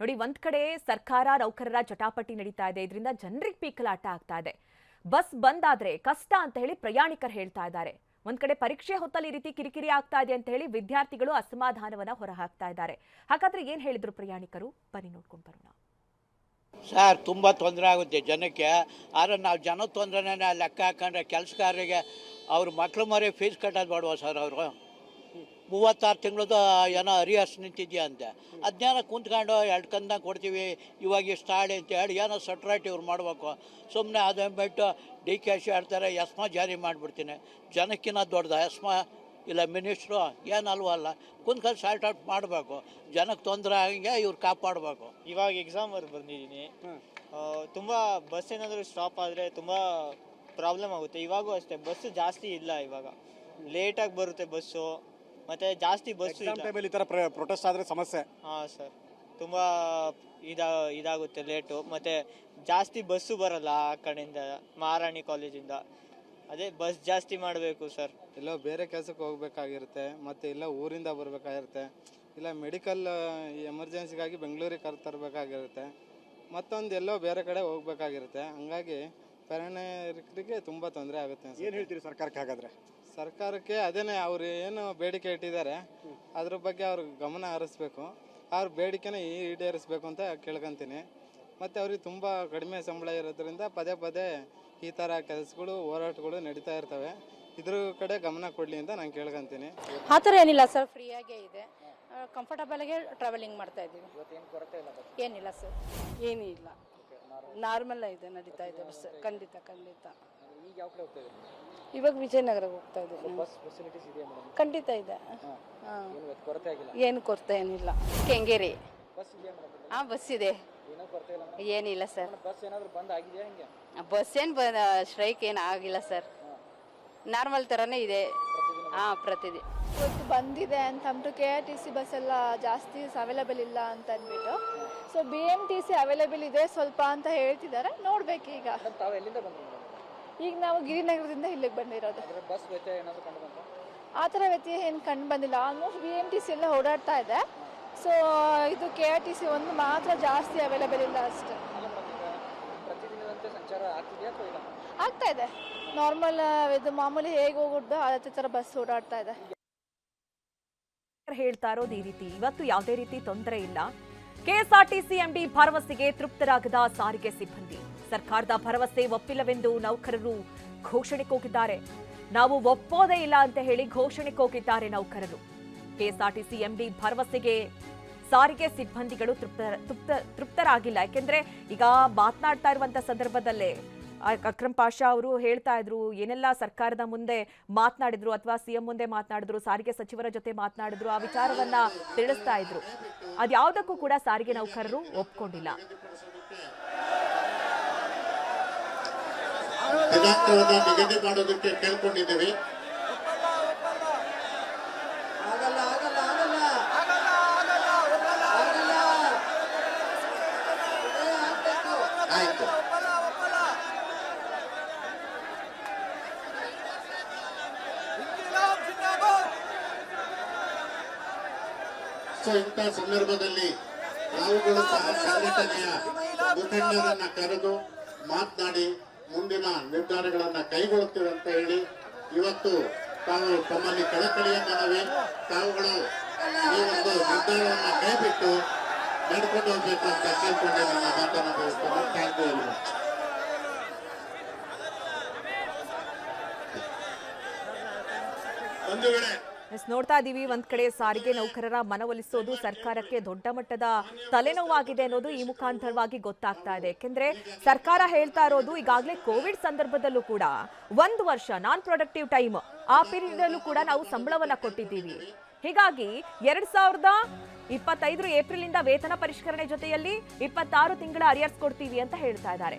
ನೋಡಿ, ಒಂದ್ ಕಡೆ ಸರ್ಕಾರ, ನೌಕರರ ಜಟಾಪಟಿ ನಡೀತಾ ಇದೆ. ಇದರಿಂದ ಜನರಿಗೆ ಪೀಕಲಾಟ ಆಗ್ತಾ ಇದೆ. ಬಸ್ ಬಂದ್ ಕಷ್ಟ ಅಂತ ಹೇಳಿ ಪ್ರಯಾಣಿಕರು ಹೇಳ್ತಾ ಇದ್ದಾರೆ. ಒಂದ್ ಕಡೆ ಪರೀಕ್ಷೆ ಹೊತ್ತಲ್ಲಿ ಈ ರೀತಿ ಕಿರಿಕಿರಿ ಆಗ್ತಾ ಇದೆ ಅಂತ ಹೇಳಿ ವಿದ್ಯಾರ್ಥಿಗಳು ಅಸಮಾಧಾನವನ್ನ ಹೊರಹಾಕ್ತಾ ಇದ್ದಾರೆ. ಹಾಗಾದ್ರೆ ಏನ್ ಹೇಳಿದ್ರು ಪ್ರಯಾಣಿಕರು? ಬನ್ನಿ, ನೋಡ್ಕೊಂಡು ಬರೋಣ. ಸರ್ ತುಂಬ ತೊಂದರೆ ಆಗುತ್ತೆ ಜನಕ್ಕೆ. ಆದರೆ ನಾವು ಜನ ತೊಂದರೆನೇ ಲೆಕ್ಕ ಹಾಕೊಂಡ್ರೆ ಕೆಲಸಗಾರರಿಗೆ ಅವ್ರ ಮಕ್ಳು ಮರಿ ಫೀಸ್ ಕಟ್ಟೋದು ಬೇಡವಾ ಸರ್ ಅವರು? ಮೂವತ್ತಾರು ತಿಂಗಳದ ಏನೋ ಅರಿಯರ್ಸ್ ನಿಂತಿದ್ಯಾ ಅಂತೆ ಅದನ್ನೇನೋ ಕುಂತ್ಕೊಂಡು ಎರಡು ಕಂದ ಕೊಡ್ತೀವಿ ಇವಾಗ ಇಷ್ಟ ಆಡಿ ಅಂತ ಹೇಳಿ ಏನೋ ಸಟ್ರೈಟ್ ಇವ್ರು ಮಾಡಬೇಕು. ಸುಮ್ಮನೆ ಅದನ್ನು ಬಿಟ್ಟು ಡಿ ಕೆ ಶಿ ಹೇಳ್ತಾರೆ ಎಸ್ಮಾ ಜಾರಿ ಮಾಡಿಬಿಡ್ತೀನಿ. ಜನಕ್ಕಿನ್ನ ದೊಡ್ಡದ ಎಸ್ಮಾ ಇಲ್ಲ ಮಿನಿಸ್ಟ್ರು ಏನಲ್ವಲ್ಲ ಕುಂತ್ಕೊಂಡು ಸಾರ್ಟ್ ಔಟ್ ಮಾಡಬೇಕು. ಜನಕ್ಕೆ ತೊಂದರೆ ಆಗಂಗೆ ಇವ್ರು ಕಾಪಾಡಬೇಕು. ಇವಾಗ ಎಕ್ಸಾಮ್ ವರ್ಗ ಬಂದಿದ್ದೀನಿ. ತುಂಬ ಬಸ್ ಏನಾದರೂ ಸ್ಟಾಪ್ ಆದರೆ ತುಂಬ ಪ್ರಾಬ್ಲಮ್ ಆಗುತ್ತೆ. ಇವಾಗೂ ಅಷ್ಟೇ ಬಸ್ಸು ಜಾಸ್ತಿ ಇಲ್ಲ ಇವಾಗ. ಲೇಟಾಗಿ ಬರುತ್ತೆ ಬಸ್ಸು ಮತ್ತು ಜಾಸ್ತಿ ಎಕ್ಸಾಮ್ ಇಲ್ಲ. ಟೈಮಲ್ಲಿ ಈ ಥರ ಪ್ರೊಟೆಸ್ಟ್ ಆದರೆ ಸಮಸ್ಯೆ. ಹಾಂ ಸರ್ ತುಂಬ ಇದಾ ಇದಾಗುತ್ತೆ ಲೇಟು ಮತ್ತು ಜಾಸ್ತಿ ಬಸ್ಸು ಬರಲ್ಲ ಆ ಕಡೆಯಿಂದ ಮಹಾರಾಣಿ ಕಾಲೇಜಿಂದ ಅದೇ ಬಸ್ ಜಾಸ್ತಿ ಮಾಡಬೇಕು ಸರ್ ಎಲ್ಲೋ ಬೇರೆ ಕೆಲಸಕ್ಕೆ ಹೋಗ್ಬೇಕಾಗಿರುತ್ತೆ ಮತ್ತೆ ಇಲ್ಲ ಊರಿಂದ ಬರಬೇಕಾಗಿರುತ್ತೆ ಇಲ್ಲ ಮೆಡಿಕಲ್ ಎಮರ್ಜೆನ್ಸಿಗಾಗಿ ಬೆಂಗಳೂರಿಗೆ ಕರ್ ತರಬೇಕಾಗಿರುತ್ತೆ ಮತ್ತೊಂದು ಎಲ್ಲೋ ಬೇರೆ ಕಡೆ ಹೋಗ್ಬೇಕಾಗಿರುತ್ತೆ. ಹಂಗಾಗಿ ಪ್ರಯಾಣಿಕರಿಗೆ ತುಂಬ ತೊಂದರೆ ಆಗುತ್ತೆ ಏನು. ಹೇಳ್ತೀರಿ ಸರ್ಕಾರಕ್ಕೆ ಹಾಗಾದ್ರೆ? ಸರ್ಕಾರಕ್ಕೆ ಅದೇನೆ ಅವ್ರು ಏನು ಬೇಡಿಕೆ ಇಟ್ಟಿದ್ದಾರೆ ಅದ್ರ ಬಗ್ಗೆ ಅವ್ರ ಗಮನ ಹರಿಸ್ಬೇಕು. ಅವ್ರ ಬೇಡಿಕೆನ ಈಡೇರಿಸ್ಬೇಕು ಅಂತ ಕೇಳ್ಕೊಂತೀನಿ. ಮತ್ತು ಅವ್ರಿಗೆ ತುಂಬ ಕಡಿಮೆ ಸಂಬಳ ಇರೋದ್ರಿಂದ ಪದೇ ಪದೇ ಈ ಥರ ಕೆಲಸಗಳು ಹೋರಾಟಗಳು ನಡೀತಾ ಇರ್ತವೆ. ಇದ್ರ ಕಡೆ ಗಮನ ಕೊಡಲಿ ಅಂತ ನಾನು ಕೇಳ್ಕೊಂತೀನಿ. ಆ ಥರ ಏನಿಲ್ಲ ಸರ್ ಫ್ರೀಯಾಗೇ ಇದೆ. ಕಂಫರ್ಟಬಲ್ ಆಗಿ ಟ್ರಾವೆಲಿಂಗ್ ಮಾಡ್ತಾ ಇದ್ದೀವಿ. ಏನಿಲ್ಲ ಸರ್. ಏನೂ ಇಲ್ಲ ನಾರ್ಮಲ್ ಇದೆ ನಡೀತಾ ಇದೆ ಸರ್ ಖಂಡಿತ ಖಂಡಿತ. ಇವಾಗ ವಿಜಯನಗರಕ್ಕೆ ಹೋಗ್ತಾ ಇದ್ದೀವಿ ಖಂಡಿತ ಇದೆ. ಏನು ಕೊರತೆ ಏನಿಲ್ಲ. ಕೆಂಗೇರಿ. ಹಾಂ ಬಸ್ ಇದೆ. ಏನಿಲ್ಲ ಸರ್ ಬಸ್ ಏನು ಸ್ಟ್ರೈಕ್ ಏನು ಆಗಿಲ್ಲ ಸರ್ ನಾರ್ಮಲ್ ಥರನೇ ಇದೆ. ಹಾಂ ಪ್ರತಿದಿನ ಇವತ್ತು ಬಂದಿದೆ ಅಂತ ಅಂದ್ಬಿಟ್ಟು K R T C bus ಎಲ್ಲ ಜಾಸ್ತಿ ಅವೈಲೇಬಲ್ ಇಲ್ಲ ಅಂತ ಅಂದ್ಬಿಟ್ಟು. So B M T C available ಇದೆ ಸ್ವಲ್ಪ ಅಂತ ಹೇಳ್ತಿದ್ದಾರೆ. ನೋಡ್ಬೇಕು ಈಗ. ಈಗ ನಾವು ಗಿರಿನಗರದಿಂದ ಇಲ್ಲಿಗೆ ಬಂದಿರೋದು. ಆ ಥರ ವ್ಯತ್ಯಯ ಏನು ಕಂಡು ಬಂದಿಲ್ಲ. Almost B M T C ಎಲ್ಲ ಓಡಾಡ್ತಾ ಇದೆ. ಸೊ ಇದು ಕೆ ಆರ್ ಟಿ ಸಿ ಒಂದು ಮಾತ್ರ ಜಾಸ್ತಿ ಅವೈಲೇಬಲ್ ಇಲ್ಲ ಅಷ್ಟೇ. ಆಗ್ತಾ ಇದೆ. ನಾರ್ಮಲ್ ಇದು ಮಾಮೂಲಿ ಹೇಗೆ ಹೋಗುತ್ತೋ ಅದೇ ಥರ ಬಸ್ ಓಡಾಡ್ತಾ ಇದೆ. ಹೇಳ್ತಾ ಇರೋದು ಈ ರೀತಿ. ಇವತ್ತು ಯಾವುದೇ ರೀತಿ ತೊಂದರೆ ಇಲ್ಲ. ಕೆಎಸ್ಆರ್ಟಿಸಿ ಎಂಡಿ ಭರವಸೆಗೆ ತೃಪ್ತರಾಗದ ಸಾರಿಗೆ ಸಿಬ್ಬಂದಿ. ಸರ್ಕಾರದ ಭರವಸೆ ಒಪ್ಪಿಲ್ಲವೆಂದು ನೌಕರರು ಘೋಷಣೆ ಕೂಗಿದ್ದಾರೆ. ನಾವು ಒಪ್ಪೋದೇ ಇಲ್ಲ ಅಂತ ಹೇಳಿ ಘೋಷಣೆ ಕೂಗಿದ್ದಾರೆ ನೌಕರರು. ಕೆಎಸ್ಆರ್ಟಿಸಿ ಎಂಡಿ ಭರವಸೆಗೆ ಸಾರಿಗೆ ಸಿಬ್ಬಂದಿಗಳು ತೃಪ್ತ ತೃಪ್ತ, ತೃಪ್ತರಾಗಿಲ್ಲ. ಯಾಕೆಂದ್ರೆ ಈಗ ಮಾತನಾಡ್ತಾ ಇರುವಂತ ಸಂದರ್ಭದಲ್ಲೇ ಅಕ್ರಮ್ ಪಾಷಾ ಅವರು ಹೇಳ್ತಾ ಇದ್ರು, ಏನೆಲ್ಲ ಸರ್ಕಾರದ ಮುಂದೆ ಮಾತನಾಡಿದ್ರು ಅಥವಾ ಸಿಎಂ ಮುಂದೆ ಮಾತನಾಡಿದ್ರು, ಸಾರಿಗೆ ಸಚಿವರ ಜೊತೆ ಮಾತನಾಡಿದ್ರು, ಆ ವಿಚಾರವನ್ನ ತಿಳಿಸ್ತಾ ಇದ್ರು. ಅದ್ಯಾವುದಕ್ಕೂ ಕೂಡ ಸಾರಿಗೆ ನೌಕರರು ಒಪ್ಕೊಂಡಿಲ್ಲ. ದಿನಾಂಕವನ್ನ ನಿಗದಿ ಮಾಡೋದಕ್ಕೆ ಕೇಳ್ಕೊಂಡಿದ್ದೀವಿ. ಆಯ್ತು. ಸೊ ಇಂಥ ಸಂದರ್ಭದಲ್ಲಿ ನಾವುಗಳು ಸಹ ಸಂಘಟನೆಯ ಮುಖಂಡರನ್ನ ಕರೆದು ಮಾತನಾಡಿ ಮುಂದಿನ ನಿರ್ಧಾರಗಳನ್ನ ಕೈಗೊಳ್ಳುತ್ತೇವೆ ಅಂತ ಹೇಳಿ ಇವತ್ತು ತಾವು ತಮ್ಮಲ್ಲಿ ಕಳಕಳಿಯ ಮನವಿ ತಾವುಗಳು ಈ ಒಂದು ನಿರ್ಧಾರವನ್ನ ಕೈಬಿಟ್ಟು ನಡ್ಕೊಂಡು ಹೋಗ್ಬೇಕು ಅಂತ ಕೇಳ್ಕೊಂಡೆ ನನ್ನ ಮಾತನ್ನು ಒಂದು ಬಂಧುಗಳೇ ಎಸ್ ನೋಡ್ತಾ ಇದ್ದೀವಿ ಒಂದ್ ಕಡೆ ಸಾರಿಗೆ ನೌಕರರ ಮನವೊಲಿಸೋದು ಸರ್ಕಾರಕ್ಕೆ ದೊಡ್ಡ ಮಟ್ಟದ ತಲೆನೋವಾಗಿದೆ ಅನ್ನೋದು ಈ ಮುಖಾಂತರವಾಗಿ ಗೊತ್ತಾಗ್ತಾ ಇದೆ. ಯಾಕೆಂದ್ರೆ ಸರ್ಕಾರ ಹೇಳ್ತಾ ಇರೋದು ಈಗಾಗಲೇ ಕೋವಿಡ್ ಸಂದರ್ಭದಲ್ಲೂ ಕೂಡ ಒಂದು ವರ್ಷ ನಾನ್ ಪ್ರೊಡಕ್ಟಿವ್ ಟೈಮ್ ಆ ಪೀರಿಯಡ್ ಅಲ್ಲೂ ಕೂಡ ನಾವು ಸಂಬಳವನ್ನ ಕೊಟ್ಟಿದ್ದೀವಿ. ಹೀಗಾಗಿ ಎರಡ್ ಸಾವಿರದ ಇಪ್ಪತ್ತೈದು ಏಪ್ರಿಲ್ ಇಂದ ವೇತನ ಪರಿಷ್ಕರಣೆ ಜೊತೆಯಲ್ಲಿ ಇಪ್ಪತ್ತಾರು ತಿಂಗಳ ಅರಿಯರ್ಸ್ ಕೊಡ್ತೀವಿ ಅಂತ ಹೇಳ್ತಾ ಇದ್ದಾರೆ.